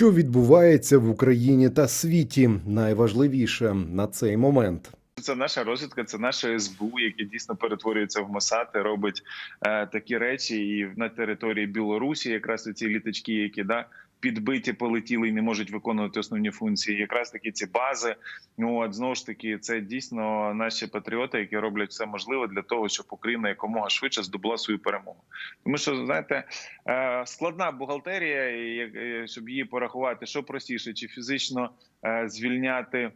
Що відбувається в Україні та світі? Найважливіше на цей момент. Це наша розвідка, це наше СБУ, яке дійсно перетворюється в Мосад робить е, такі речі. І на території Білорусі, якраз ці літачки, які да підбиті, полетіли і не можуть виконувати основні функції. Якраз такі ці бази. Ну от знову ж таки, це дійсно наші патріоти, які роблять все можливе для того, щоб Україна якомога швидше здобула свою перемогу. Тому що знаєте, е, складна бухгалтерія, е, щоб її порахувати, що простіше, чи фізично е, звільняти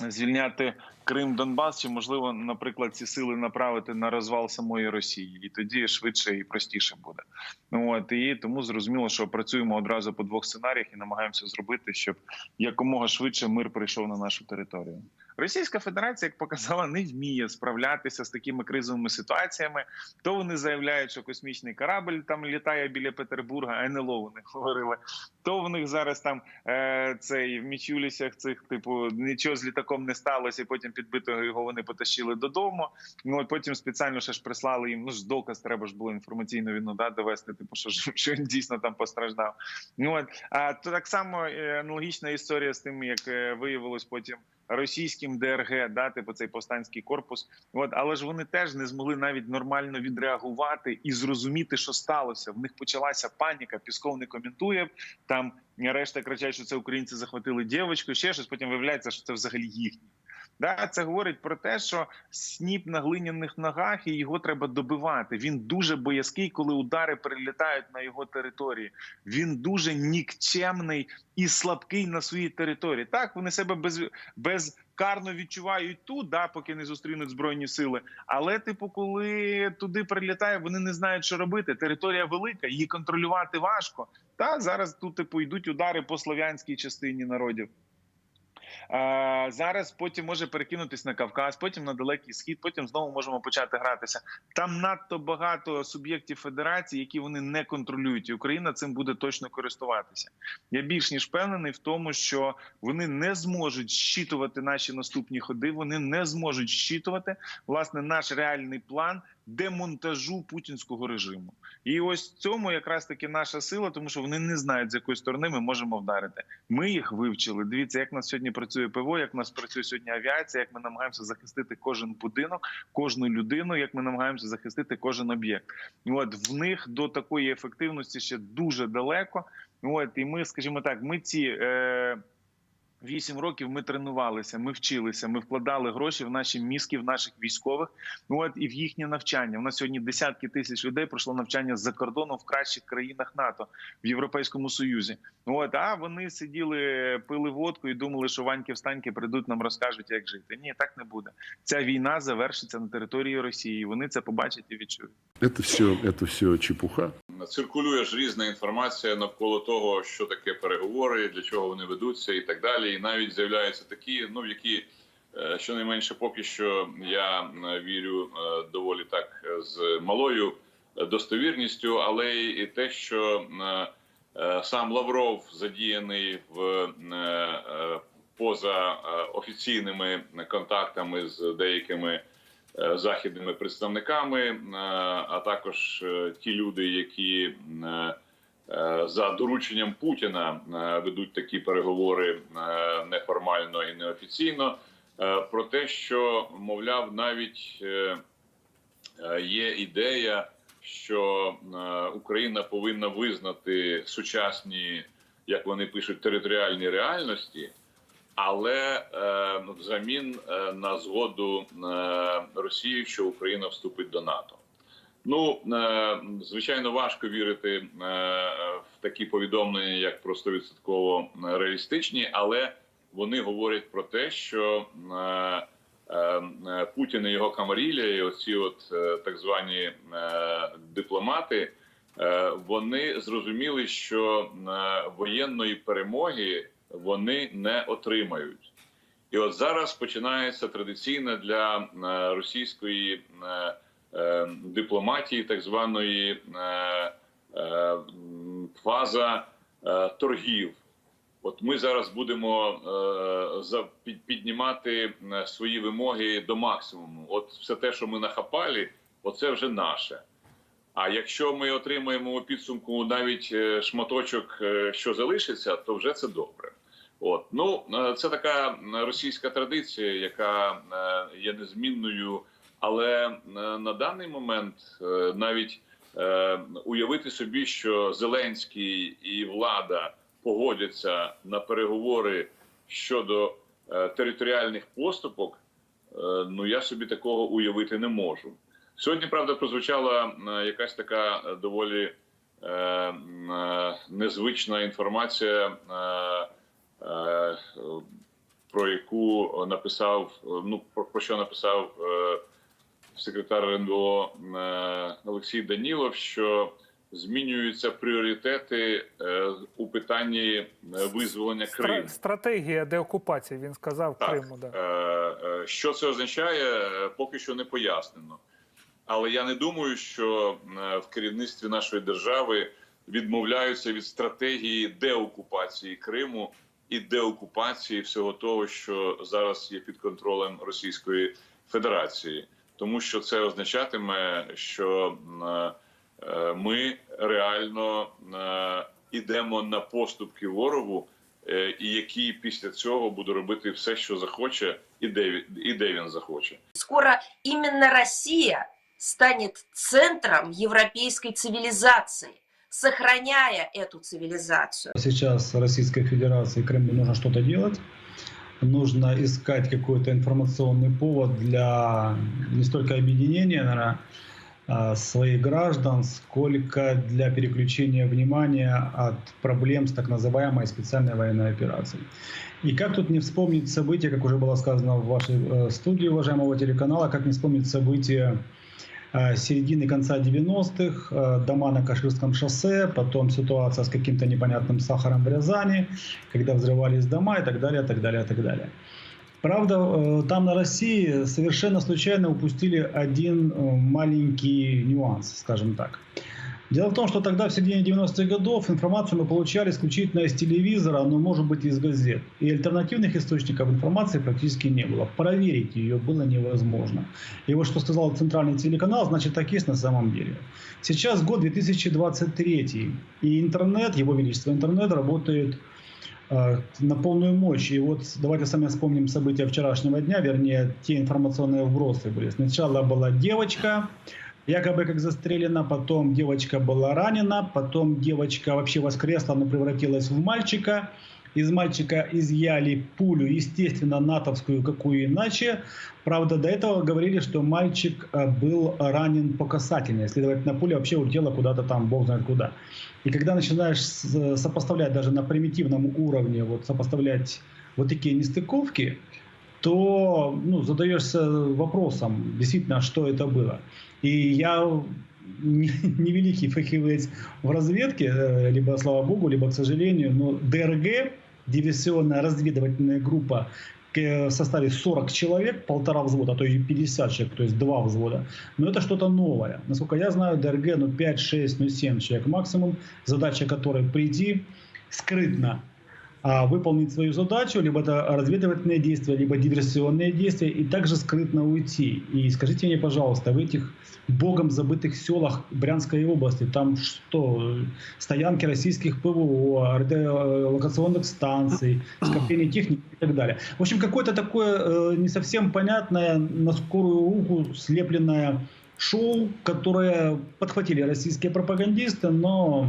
звільняти Крим, Донбас, чи можливо, наприклад, ці сили направити на розвал самої Росії, і тоді швидше і простіше буде. Ну от і тому зрозуміло, що працюємо одразу по двох сценаріях і намагаємося зробити, щоб якомога швидше мир прийшов на нашу територію. Російська Федерація, як показала, не вміє справлятися з такими кризовими ситуаціями. То вони заявляють, що космічний корабль там літає біля Петербурга, НЛО вони говорили. То в них зараз там е, цей в Мічулісях цих, типу, нічого з літаком не сталося, і потім підбитого його вони потащили додому. Ну от потім спеціально ще ж прислали їм. Ну ж доказ треба ж було інформаційно війну да, довести, типу, що, що він дійсно там постраждав. Ну от а то так само е, аналогічна історія з тим, як е, виявилось потім. Російським ДРГ, да, типу цей повстанський корпус, от але ж вони теж не змогли навіть нормально відреагувати і зрозуміти, що сталося. В них почалася паніка. Пісков не коментує там. Решта кричать, що це українці захватили дівчинку, ще щось. Потім виявляється, що це взагалі їхні. Да, це говорить про те, що сніп на глиняних ногах і його треба добивати. Він дуже боязкий, коли удари прилітають на його території. Він дуже нікчемний і слабкий на своїй території. Так вони себе без, безкарно відчувають тут, да, поки не зустрінуть збройні сили. Але, типу, коли туди прилітає, вони не знають, що робити. Територія велика, її контролювати важко. Та зараз тут типу йдуть удари по слов'янській частині народів. Зараз потім може перекинутись на Кавказ, потім на далекий схід, потім знову можемо почати гратися. Там надто багато суб'єктів федерації, які вони не контролюють, і Україна цим буде точно користуватися. Я більш ніж впевнений в тому, що вони не зможуть щитувати наші наступні ходи. Вони не зможуть щитувати власне наш реальний план демонтажу путінського режиму. І ось цьому якраз таки наша сила, тому що вони не знають з якої сторони ми можемо вдарити. Ми їх вивчили. Дивіться, як нас сьогодні працює ПВО, як нас працює сьогодні авіація, як ми намагаємося захистити кожен будинок, кожну людину, як ми намагаємося захистити кожен об'єкт. От в них до такої ефективності ще дуже далеко. От і ми, скажімо так, ми ці. Е, Вісім років ми тренувалися, ми вчилися, ми вкладали гроші в наші мізки, в наших військових. Ну от і в їхнє навчання. У нас сьогодні десятки тисяч людей пройшло навчання за кордоном в кращих країнах НАТО в Європейському Союзі. Ну от а вони сиділи, пили водку і думали, що ваньки встаньки прийдуть нам розкажуть, як жити. Ні, так не буде. Ця війна завершиться на території Росії. Вони це побачать і відчують. Это все, это все чепуха. Циркулює ж різна інформація навколо того, що таке переговори, для чого вони ведуться, і так далі. І навіть з'являються такі, ну які е, щонайменше поки що я е, вірю е, доволі так е, з малою е, достовірністю, але і те, що е, е, сам Лавров задіяний в е, е, поза е, офіційними контактами з деякими е, західними представниками, е, а також е, ті люди, які е, е, за дорученням Путіна е, ведуть такі переговори е, неформально і неофіційно, е, про те, що мовляв, навіть е, е, є ідея, що е, Україна повинна визнати сучасні, як вони пишуть, територіальні реальності. Але е, взамін е, на згоду е, Росії, що Україна вступить до НАТО. Ну звичайно, важко вірити в такі повідомлення, як просто відсотково реалістичні, але вони говорять про те, що Путін і його камарілля, і оці от так звані дипломати, вони зрозуміли, що воєнної перемоги вони не отримають. І от зараз починається традиційна для е, російської е, е, дипломатії, так званої фаза торгів. От ми зараз будемо піднімати свої вимоги до максимуму. От все те, що ми нахапали, оце вже наше. А якщо ми отримаємо у підсумку навіть шматочок, що залишиться, то вже це добре. От ну е, це така російська традиція, яка е, є незмінною. Але е, на даний момент е, навіть е, уявити собі, що Зеленський і влада погодяться на переговори щодо е, територіальних поступок, е, ну я собі такого уявити не можу. Сьогодні, правда, прозвучала е, якась така е, доволі е, е, незвична інформація, е, е, про яку написав, е, ну про, що написав е, секретар РНБО е, Олексій Данілов, що змінюються пріоритети е, у питанні е, визволення Криму. Стратегія деокупації, він сказав Так. Криму. Да. Е, е, Що це означає, е, поки що не пояснено. Але я не думаю, що е, в керівництві нашої держави відмовляються від стратегії деокупації Криму і деокупації всього того, що зараз є під контролем Російської Федерації, тому що це означатиме, що е, ми реально е, ідемо на поступки ворогу, е, і який після цього буде робити все, що захоче, і де і де він захоче. Скоро именно Россия станет центром европейской цивилизации, сохраняя эту цивилизацию. Сейчас Российской Федерации Крыму нужно что-то делать. Нужно искать какой-то информационный повод для не столько объединения, наверное, а, своих граждан, сколько для переключения внимания от проблем с так называемой специальной военной операцией. И как тут не вспомнить события, как уже было сказано в вашей э, студии уважаемого телеканала, как не вспомнить события середины конца 90-х, э, дома на Каширском шоссе, потом ситуация с каким-то непонятным сахаром в Рязани, когда взрывались дома и так далее, так далее, так далее. Правда, э, там на России совершенно случайно упустили один э, маленький нюанс, скажем так. Дело в том, что тогда, в середине 90-х годов, информацию мы получали исключительно из телевизора, но, может быть, из газет. И альтернативных источников информации практически не было. Проверить ее было невозможно. И вот что сказал центральный телеканал, значит, так есть на самом деле. Сейчас год 2023, и интернет, его величество интернет, работает э, на полную мощь. И вот давайте сами вспомним события вчерашнего дня, вернее, те информационные вбросы были. Сначала была девочка, якобы как застрелена, потом девочка была ранена, потом девочка вообще воскресла, но превратилась в мальчика. Из мальчика изъяли пулю, естественно, натовскую, какую иначе. Правда, до этого говорили, что мальчик э, был ранен по касательной. Следовательно, пуля вообще улетела куда-то там, бог знает куда. И когда начинаешь с- сопоставлять даже на примитивном уровне, вот сопоставлять вот такие нестыковки, то ну, задаешься вопросом, действительно, что это было. И я не, великий фахивец в разведке, э, либо слава богу, либо к сожалению, но ДРГ, диверсионная разведывательная группа к- в составе 40 человек, полтора взвода, а то и 50 человек, то есть два взвода. Но это что-то новое. Насколько я знаю, ДРГ ну 5, 6, ну 7 человек максимум, задача которой прийти скрытно выполнить свою задачу, либо это разведывательные действия, либо диверсионные действия, и также скрытно уйти. И скажите мне, пожалуйста, в этих богом забытых селах Брянской области, там что, стоянки российских ПВО, радиолокационных станций, скопление техники и так далее. В общем, какое-то такое э, не совсем понятное, на скорую руку слепленное шоу, которое подхватили российские пропагандисты, но